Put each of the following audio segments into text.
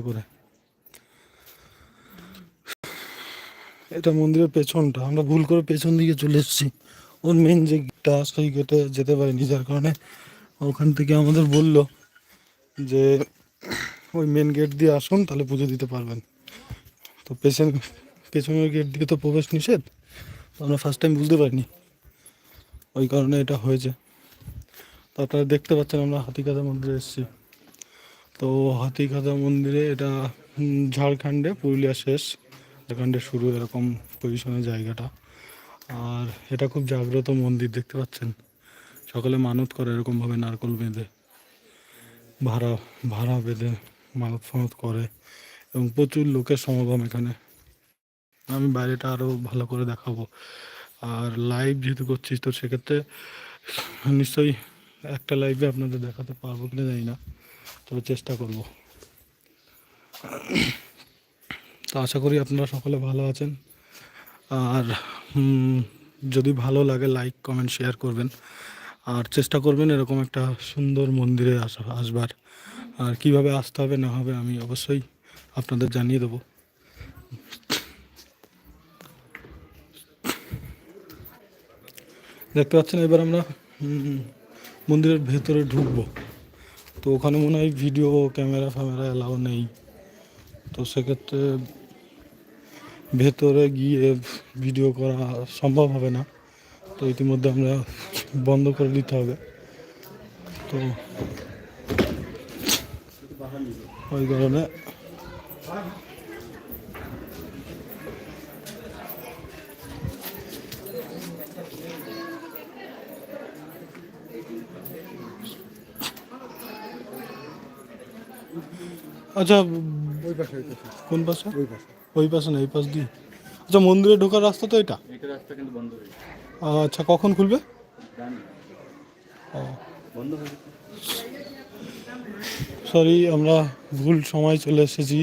করে। এটা মন্দিরের পেছনটা, আমরা ভুল করে পেছন দিকে চলে এসেছি। ওর মেন যে গেটটা সেই গেটে যেতে পারিনি, যার কারণে ওখান থেকে আমাদের বলল যে, ওই মেন গেট দিয়ে আসুন, তাহলে পুজো দিতে পারবেন। তো পেছন, পেছনের গেট দিয়ে তো প্রবেশ নিষেধ, তো আমরা ফার্স্ট টাইম বুঝতে পারিনি। ওই কারণে এটা হয়েছে। তো আপনারা দেখতে পাচ্ছেন, আমরা হাতিকাদা মন্দিরে এসেছি। তো হাতিকাদা মন্দিরে এটা ঝাড়খণ্ডে, পুরুলিয়া শেষ। ঝাড়খণ্ডে শুরু এরকম পজিশনের জায়গাটা। আর এটা খুব জাগ্রত মন্দির, দেখতে পাচ্ছেন? সকালে মানত করে এরকমভাবে নারকল বেঁধে। ভাড়া ভাড়া বেঁধে মানত ফানত করে এবং প্রচুর লোকের সমাগম এখানে। আমি বাইরেটা আরও ভালো করে দেখাবো। আর লাইভ যেহেতু করছি, তো সেক্ষেত্রে নিশ্চয়ই একটা লাইভে আপনাদের দেখাতে পারব কিনা জানি না। তবে চেষ্টা করব। তো আশা করি আপনারা সকলে ভালো আছেন। আর যদি ভালো লাগে লাইক, কমেন্ট, শেয়ার করবেন। আর চেষ্টা করবেন এরকম একটা সুন্দর মন্দিরে আসা, আসবার। আর কীভাবে আসতে হবে, না হবে, আমি অবশ্যই আপনাদের জানিয়ে দেবো। দেখতে পাচ্ছেন, এবার আমরা মন্দিরের ভেতরে ঢুকবো। তো ওখানে মনে হয় ভিডিও ক্যামেরা ফ্যামেরা এলাও নেই। তো সেক্ষেত্রে ভেতরে গিয়ে ভিডিও করা সম্ভব হবে না। তো ইতিমধ্যে আমরা বন্ধ করে দিতে হবে। তো ওই কারণে আচ্ছা ওই পাশে ওই পাশে কোন পাশে? ওই পাশে ওই পাশে না এই পাশ দিয়ে। আচ্ছা মন্দিরে ঢোকার রাস্তা তো এটা? এটা রাস্তা কিন্তু বন্ধ হয়ে আচ্ছা কখন খুলবে? বন্ধ হয়ে সরি আমরা ভুল সময় চলে এসেছি।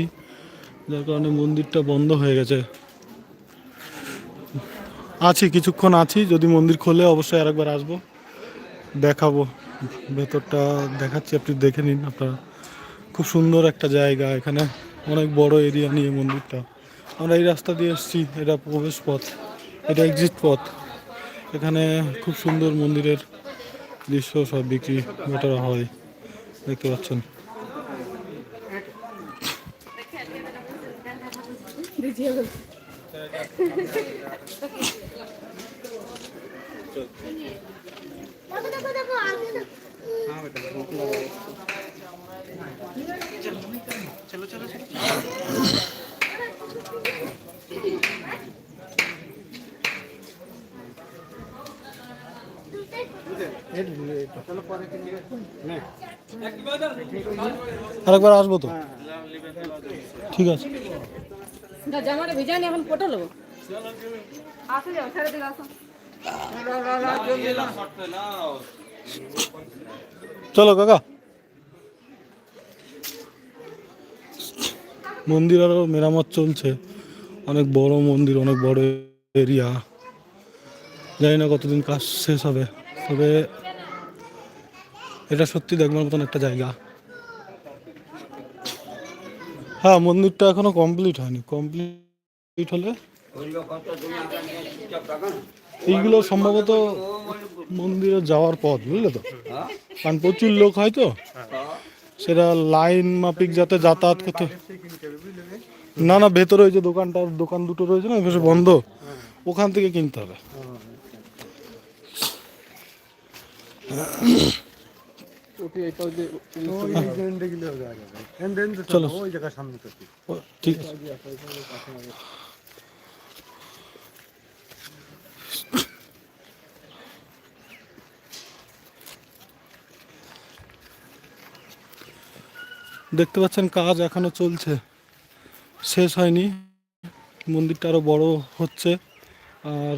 যার কারণে মন্দিরটা বন্ধ হয়ে গেছে। আছি কিছুক্ষণ আছি। যদি মন্দির খোলে অবশ্যই আরেকবার আসব। দেখাবো। ভেতরটা দেখাচ্ছি আপনি দেখে নিন আপনারা। খুব সুন্দর একটা জায়গা, এখানে অনেক বড় এরিয়া নিয়ে মন্দিরটা। আমরা এই রাস্তা দিয়ে এসেছি, এটা প্রবেশ পথ, এটা এক্সিট পথ। এখানে খুব সুন্দর মন্দিরের দৃশ্য সব বিক্রি বেটারা হয়, দেখতে পাচ্ছেন। দেখো দেখো দেখো আগে দেখো। আরেকবার আসব তো? ঠিক আছে। না জামাটা ভিজানি এখন ফটো নেব। আসো যাও ছেড়ে দিকে আসো। চলো কাকা। মন্দির আরও মেরামত চলছে। অনেক বড় মন্দির, অনেক বড় এরিয়া। জানি না কতদিন কাজ শেষ হবে। তবে এটা সত্যি দেখবার মতন একটা জায়গা। হ্যাঁ মন্দিরটা এখনও কমপ্লিট হয়নি। কমপ্লিট হলে এইগুলো সম্ভবত মন্দিরে যাওয়ার পথ, বুঝলে তো? কারণ প্রচুর লোক হয় তো। সেটা লাইন মাফিক যাতে যাতায়াত করতে না না, ভেতরে ওই যে দোকানটা, দোকান দুটো রয়েছে না বেশ বন্ধ। ওখান থেকে কিনতে হবে। দেখতে পাচ্ছেন, কাজ এখনও চলছে। শেষ হয়নি। মন্দিরটা আরও বড় হচ্ছে। আর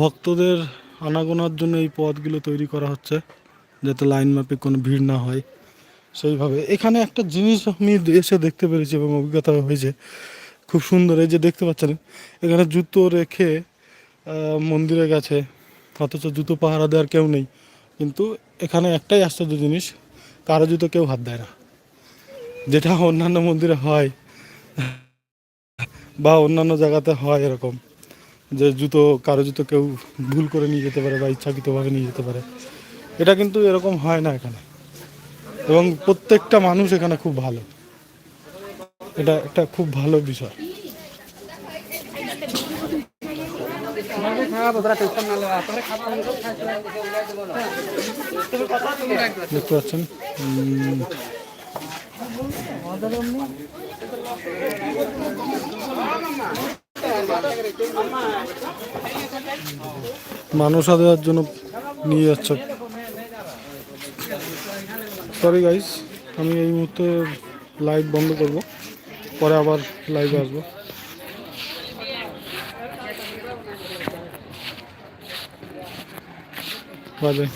ভক্তদের আনাগোনার জন্য এই পথগুলো তৈরি করা হচ্ছে, যাতে লাইন মাফিক কোনো ভিড় না হয়। সেইভাবে। এখানে একটা জিনিস আমি এসে দেখতে পেরেছি এবং অভিজ্ঞতা হয়েছে। খুব সুন্দর। এই যে দেখতে পাচ্ছেন, এখানে জুতো রেখে মন্দিরে গেছে। অথচ জুতো পাহারা দেওয়ার কেউ নেই। কিন্তু এখানে একটাই আশ্চর্য জিনিস, কারও জুতো কেউ হাত দেয় না। যেটা অন্যান্য মন্দিরে হয় বা অন্যান্য জায়গাতে হয় এরকম, যে জুতো, কারও জুতো কেউ ভুল করে নিয়ে যেতে পারে বা ইচ্ছাকৃতভাবে নিয়ে যেতে পারে। এটা কিন্তু এরকম হয় না এখানে। এবং প্রত্যেকটা মানুষ এখানে খুব ভালো। এটা একটা খুব ভালো বিষয়। দেখতে পাচ্ছেন? মানসা দেওয়ার জন্য নিয়ে যাচ্ছে। সরি গাইস আমি এই মুহূর্তে লাইভ বন্ধ করব, পরে আবার লাইভে আসব। বাই